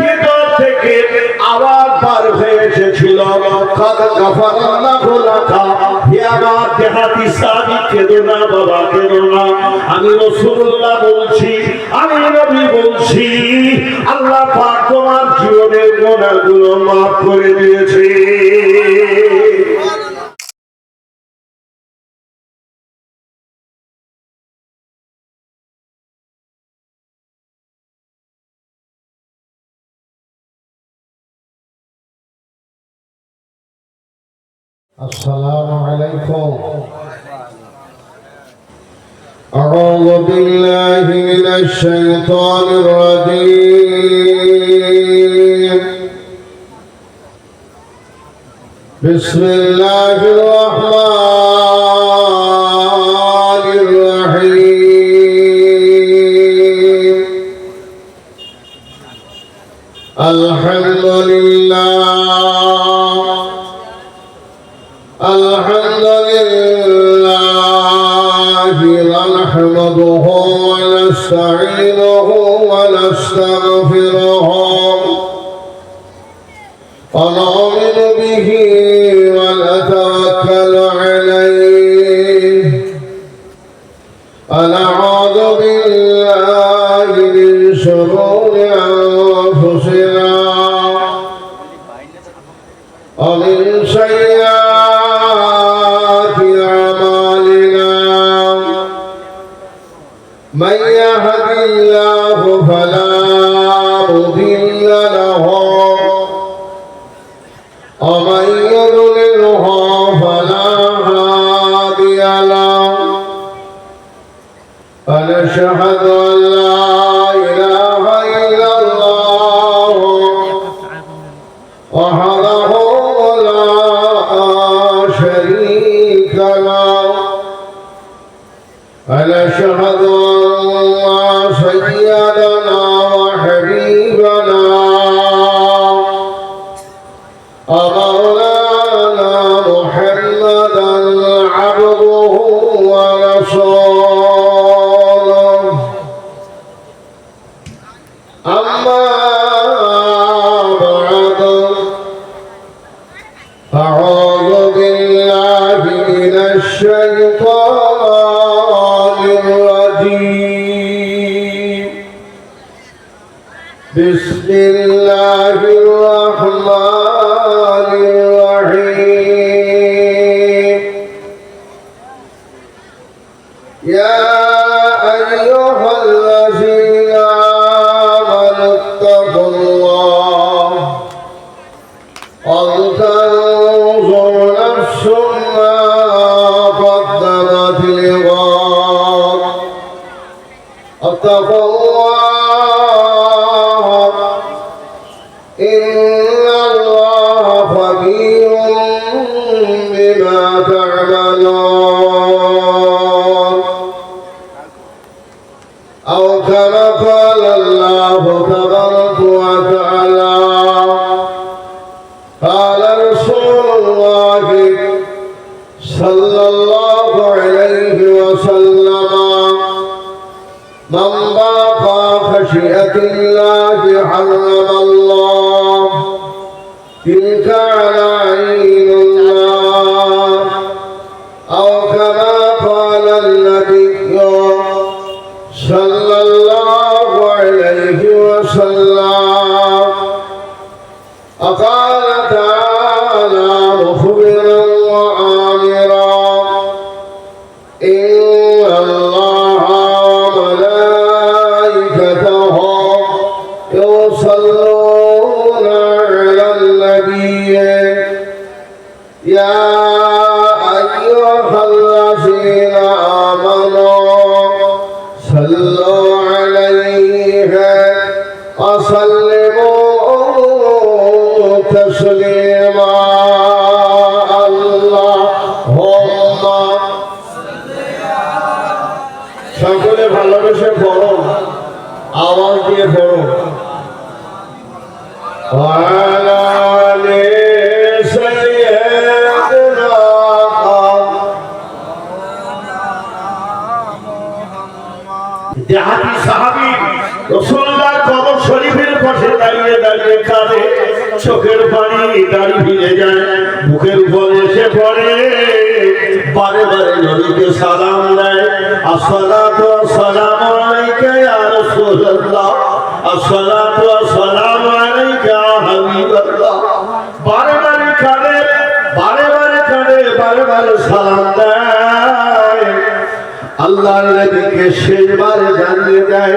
ভিতর থেকে আবার পার হয়ে এসেছিল। হে আমার দেহাতি না আমি রসুল্লাহ বলছি, আমি বলছি, আল্লাহ পাক তোমার মাফ করে দিয়েছে। السلام عليكم. أعوذ بالله من الشيطان الرجيم. بسم الله الرحمن ونستعينه ونستغفره ونؤمن به مضل له ومن يضلله فلا هادي له ونشهد الله الرحمن eh, تلك على على النبي يا সাহাবি রসুল্লাহ কবর শরীফের পাশে দাঁড়িয়ে দাঁড়িয়ে কাঁদে, চোখের পানি দাড়ি ভিজে যায়, বুকের উপর এসে পড়ে। বারে বারে নদীকে সালাম দেয়, আসসালাতু আসসালামু আলাইকা ইয়া রাসূলুল্লাহ, আসসালাতু আসসালামু আলাইকা হাবিবাল্লাহ। বারে বারে কাঁদে, বারে বারে কাঁদে, বারে বারে সালাম দেয়। আল্লাহর নবীকে শেষবারে জানিয়ে দেয়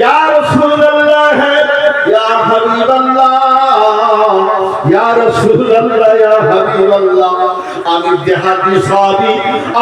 ইয়া রাসূলুল্লাহ, ইয়া হাবিবাল্লাহ, ইয়া রাসূলুল্লাহ, ইয়া হাবিবাল্লাহ, আমি দেহাতি সাহাবী,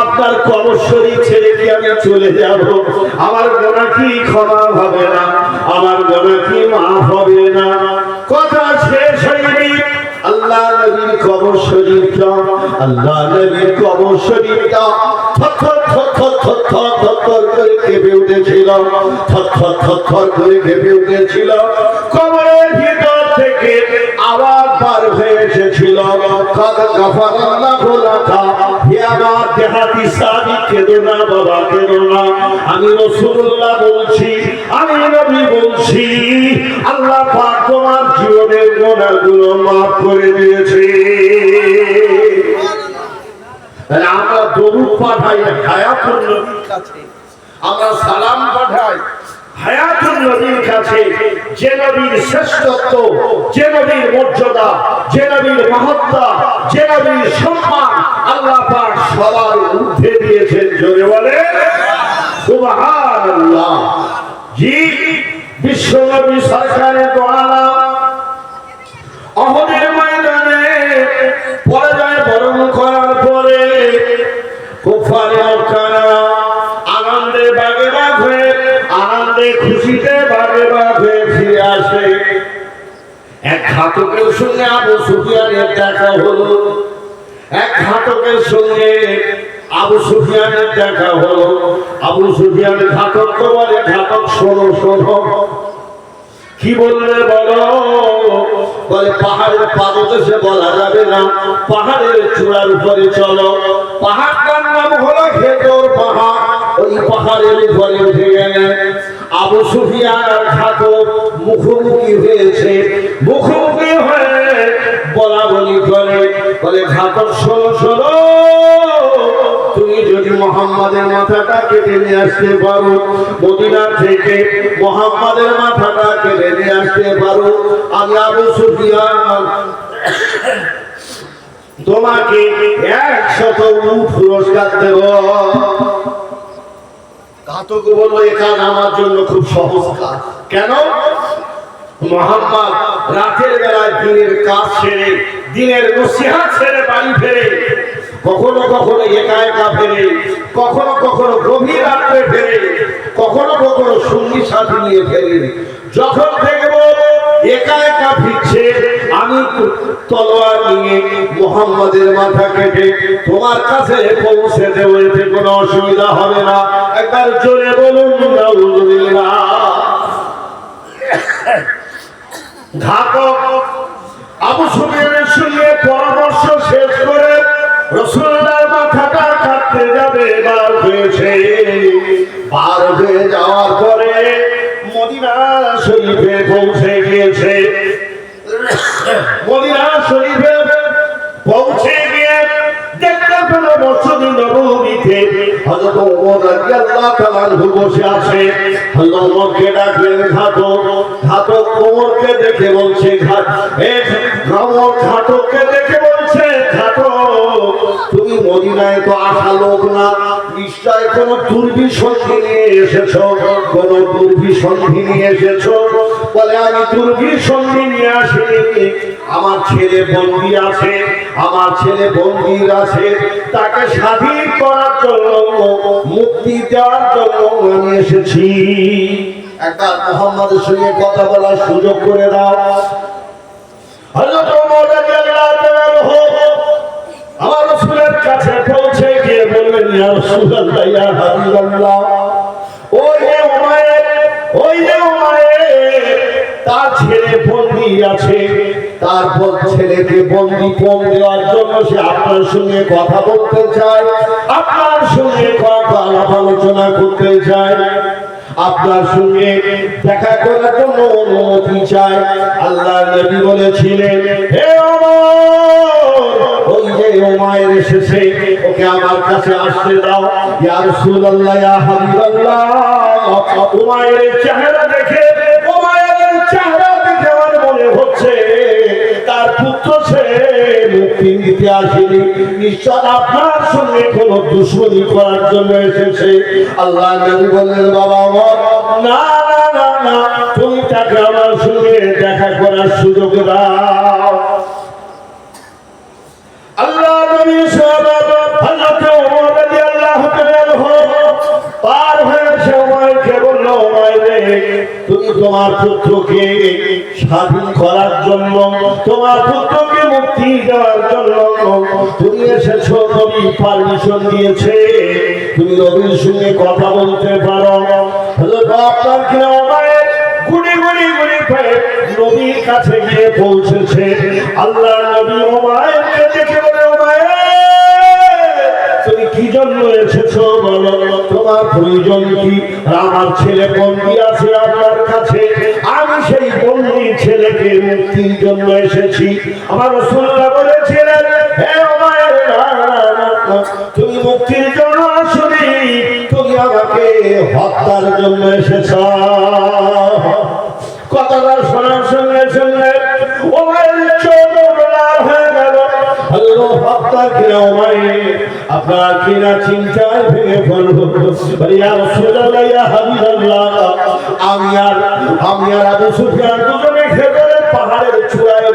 আপনার কবরশরী ছেড়ে কি আমি চলে যাব? আমার গোনা কি ক্ষমা হবে না? আমার গোনা কি মাফ হবে না? কথা শেষ হয়নি। আল্লাহ নবীর কবর শরীফটা আল্লাহ নবীর কবর শরীফটা থর থর থর থর থর করে কেঁপে উঠেছিল থর থর থর থর করে কেঁপে উঠেছিল। কবরের কদ হে আমার দেহাতি সাদি কেঁদো না বাবা, কেঁদো না। আমি বলছি, আমি নবী বলছি, আল্লাহ পাক তোমার জীবনের গোনাগুলো মাফ করে দিয়েছে। আমরা দরুদ পাঠাই হায়াতুল নবীর কাছে আমরা সালাম পাঠাই। হায়াতুল নবীর কাছে যে নবীর শ্রেষ্ঠত্ব, যে নবীর মর্যাদা, যে নবীর মহত্তা যে নবীর সম্মান আল্লাহ পাক সবার ঊর্ধ্বে দিয়েছেন। জোরে বলে সুবহানাল্লাহ। জি বিশ্বনবী সরকারের দোয়ালা অহদের ময়দানে পরাজয় বরণ করার পরে ঘাতকের সঙ্গে আবু সুফিয়ানের দেখা হলো। এক ঘাতকের সঙ্গে আবু সুফিয়ানের দেখা হলো। আবু সুফিয়ান ঘাতক বলে, ঘাতক, শোনো শোনো। কি বললে বলো? বলে, পাহাড়ের পাদদেশে বলা যাবে না। পাহাড়ের চূড়ার উপরে চলো। পাহাড়টার নাম হলো খেতর পাহাড়। ওই পাহাড়ের উপরে উঠে আবু সুফিয়ান আর ঘাতক মুখোমুখি হয়েছে। মুখোমুখি হয়ে বলা বলি করে, বলে, ঘাতক, শোনো শোনো, তুমি যদি মোহাম্মদের মাথাটা কেটে নিয়ে আসতে পারো মদিনা থেকে মোহাম্মদের মাথাটা কেটে নিয়ে আসতে পারো, আমি আবু সুফিয়ান তোমাকে একশত উট পুরস্কার দেব। ঘাতক বলব এ আমার জন্য খুব সহজ কাজ কেন? মোহাম্মদ রাতের বেলায় দিনের কাজ ছেড়ে দিনের নসিহাত ছেড়ে বাড়ি ফেরে, কখনো কখনো একা একা ফেরে, কখনো কখনো গভীর রাত্রে ফেরে, কখনো কখনো সঙ্গী সাথী নিয়ে ফেরে। যখন দেখব একা একা ফিরছে, আমি তলোয়ার নিয়ে মোহাম্মদের মাথা কেটে তোমার কাছে পৌঁছে দেবো, এতে কোনো অসুবিধা হবে না। একবার জোরে বলুন ঘাতক আবু সুফিয়ানের সঙ্গে পরামর্শ শেষ করে রসুল্লাহর মাথাটা কাটতে যাবে, বার হয়েছে। বার হয়ে যাওয়ার পরে মদিনা শরীফে পৌঁছে গিয়েছে। মদিনা শরীফে পৌঁছে রাদিয়াল্লাহু তাআলা আনহু বসে আছে। হযরত ওমরকে ডাকলেন দেখে বলছে ঘাট এ ওমর ঘাতককে দেখে বলছে, ঘাতক, তুমি মদিনায় তো আসা লোক না। নিশ্চয় কোন দুর্বিসন্ধি নিয়ে এসেছ? কোন দুর্বিসন্ধি নিয়ে এসেছ? বলে, আমি দুর্বিসন্ধি নিয়ে আসিনি। আমার ছেলে বন্দি আছে, আমার ছেলে বন্দির আছে। তাকে স্বাধীন করার জন্য, মুক্তি দেওয়ার জন্য আমি এসেছি। একবার মোহাম্মদের সঙ্গে কথা বলার সুযোগ করে দাও। হযরত ইয়া ছেলেকে বন্দি কম দেওয়ার জন্য সে আপনার সঙ্গে কথা বলতে চায়, আপনার সঙ্গে কথা আলোচনা করতে চায়। আপনার সঙ্গে দেখা করার জন্য অনুমতি চায়। আল্লাহ নবী বলেছিলেন, হে ওই যে ওমায়ের এসেছে, ওকে আমার কাছে আসতে দাও। ইয়া রাসূলুল্লাহ, ইয়া হাবিবাল্লাহ ওমায়ের চেহারা দেখে ওমায়ের চেহারা দেখে আমার মনে হচ্ছে, তার পুত্র সে মুক্তি আসেনি। নিশ্চয় আপনার সঙ্গে কোন করার জন্য এসেছে। আল্লাহ নবী বললেন, বাবা আমার না না না, তুমি তাকে আমার সঙ্গে দেখা করার সুযোগ দাও। তোমার পুত্রকে স্বাধীন করার জন্য, তোমার পুত্রকে মুক্তি দেওয়ার জন্য তুমি এসেছ নবী পারমিশন দিয়েছে। তুমি নবীর সঙ্গে কথা বলতে পারো। তুমি আমার ছেলে বন্দি আছে আপনার কাছে। ছেলেকে মুক্তির জন্য এসেছি। আমার রসুল্লাহ বলেছিলেন হে না, তুমি মুক্তির জন্য আসনি তুমি আমাকে হত্যার জন্য এসেছ। কথাটা শোনার সঙ্গে সঙ্গে আমি আর আমি আর আবু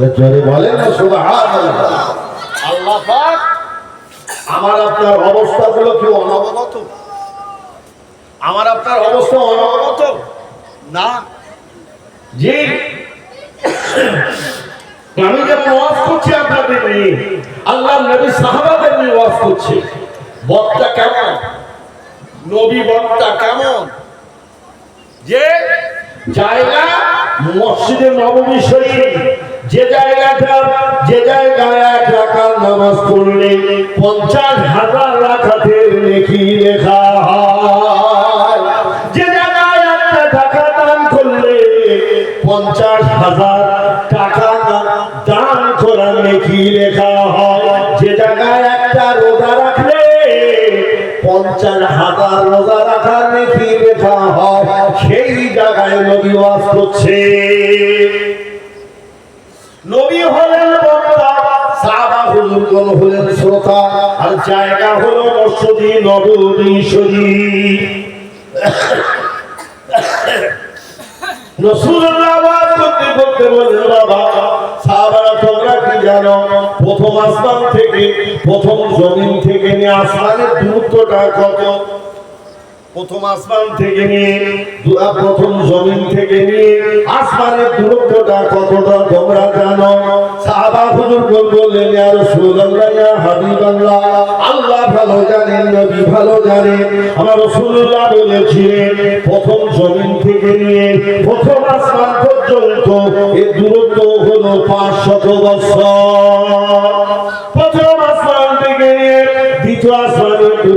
জোরে বলেন না সুবহানাল্লাহ। আল্লাহ পাক। আমার আপনার অবস্থাগুলো কি অনবগত আমার আপনার অবস্থা অনবগত না। জি। আমি যেমন ওয়াজ করছি আপনাদের নিয়ে আল্লাহ নবী সাহাবাদের নিয়ে ওয়াজ করছি। বক্তা কেমন? নবী বক্তা কেমন? যে জায়গা মসজিদে নবমী শরীফ যে জায়গাটা যে জায়গায় এক রাখার নামাজ পড়লে পঞ্চাশ হাজার রাখাতের নেকি লেখা হয়। যে জায়গায় একটা টাকা দান করলে পঞ্চাশ হাজার টাকা দান করার নেকি লেখা হয়। যে জায়গায় একটা রোজা রাখলে পঞ্চাশ হাজার রোজা রাখার নেকি লেখা হয়। সেই জায়গায় নবী ওয়াজ করছে। শ্রোতা আর জায়গা হলো মসজিদ নববী শরীফ। প্রথম আসমান থেকে, প্রথম জমিন থেকে নিয়ে আসমানের দূরত্বটা কত? প্রথম আসমান থেকে নিয়ে প্রথম জমিন থেকে নিয়ে আসমানের দূরত্বটা কতটা তোমরা জানো? সাহাবা হুজুর বললেন, ইয়া রাসূলুল্লাহ, ইয়া হাবিবাল্লাহ, আল্লাহ ভালো জানেন, নবী ভালো জানেন। আমার রাসূলুল্লাহ বলেছিলেন, প্রথম জমিন থেকে নিয়ে প্রথম আসমান পর্যন্ত এর দূরত্ব হলো 500 বছর প্রথম আসমান থেকে নিয়ে দ্বিতীয় আসমানের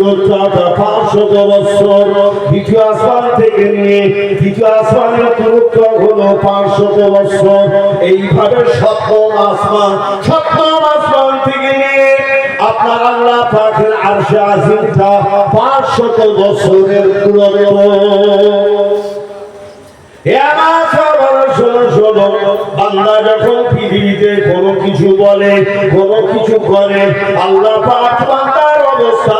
দূরত্ব পাঁচশত বছর দ্বিতীয় আসমান থেকে নিয়ে তৃতীয় আসমানের দূরত্ব হলো পাঁচশত বছর এইভাবে সপ্তম আসমান সপ্তম আসমান থেকে নিয়ে আপনার আল্লাহ পাখের আরশে আজিমটা পাঁচশত বছরের দূরত্ব এ আমার সবার শোনো শোনো আল্লাহ যখন পৃথিবীতে কোনো কিছু বলে, কোনো কিছু করে, আল্লাহ অবস্থা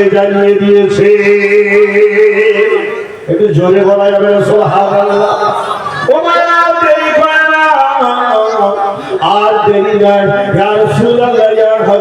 আমাকে জানিয়ে দিয়েছে। একটু জোরে বলা যাবে করে আর দেরি রাসূলুল্লাহ